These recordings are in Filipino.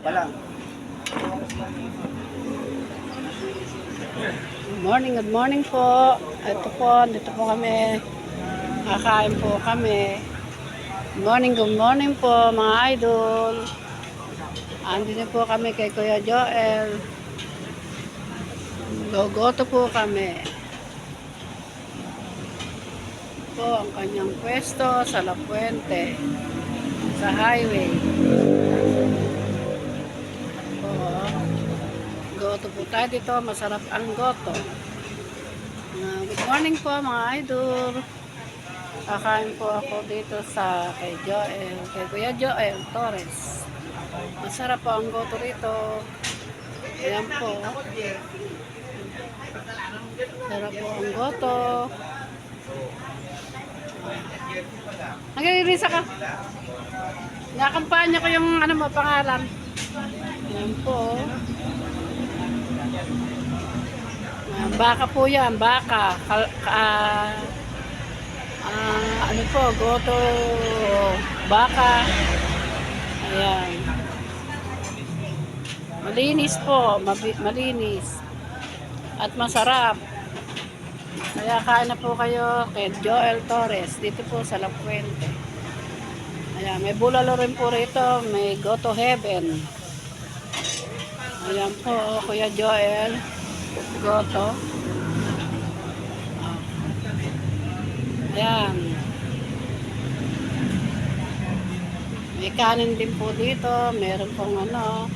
pa lang. Good morning, good morning po. Ito po, dito po kami. Kakain po kami. Good morning, good morning po mga idol. Andito po kami kay Kuya Joel. Gogoto po kami. Po ang kanyang pwesto sa La Puente sa highway. Po. Goto po tayo dito. Masarap ang goto. Ah, good morning po mga idol. Kakain po ako dito sa kay Joel, kay Kuya Joel Torres. Masarap po ang goto rito. Ayan po. Sarap po ang goto. Nagre-risa ka. Nakampanya ko yung ano mo, pangalan. Ayan po. Baka po yan, baka. Kal, ah, ah, ano po, goto, baka. Ayan. Malinis po, malinis. At masarap. Kaya kain na po kayo kay Joel Torres dito po sa La Puente. Ayan, may bulalo rin po rito, may Go to Heaven. Ayan po, oh, Kuya Joel. Goto. Ayan. May kanin din po dito. Meron pong ano.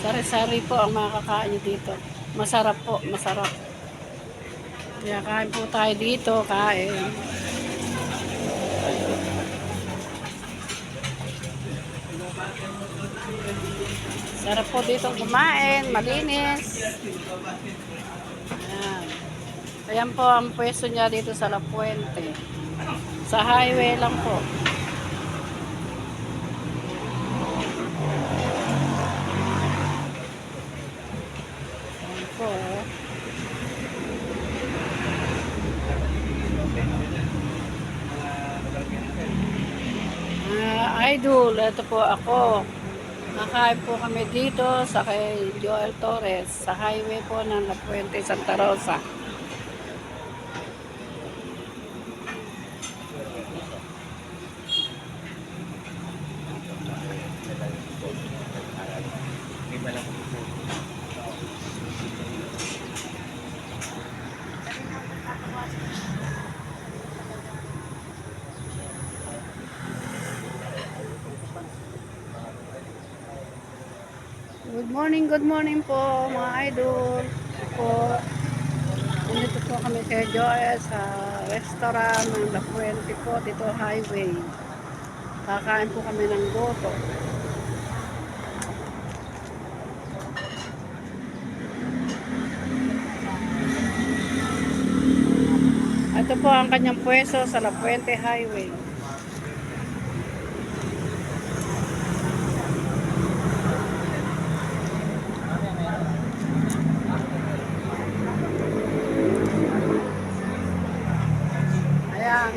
Sari-sari po ang makakain nyo dito. Masarap po, masarap. Kaya kain po tayo dito, kain. Sarap po dito kumain, malinis. Ayan. Ayan po ang pwesto niya dito sa La Puente. Sa highway lang po. Ayan oh. Ah, idol, ito po ako. Nakain po kami dito sa kay Joel Torres sa highway po ng La Puente, Santa Rosa. Good morning, good morning po mga idol. Po, nandito po kami kay Joel sa restaurant ng La Puente po, dito highway. Kakain po kami ng goto. Ito po ang kanyang pwesto sa La Puente Highway. Ayan,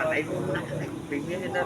Patay ko na. Bigyan niya na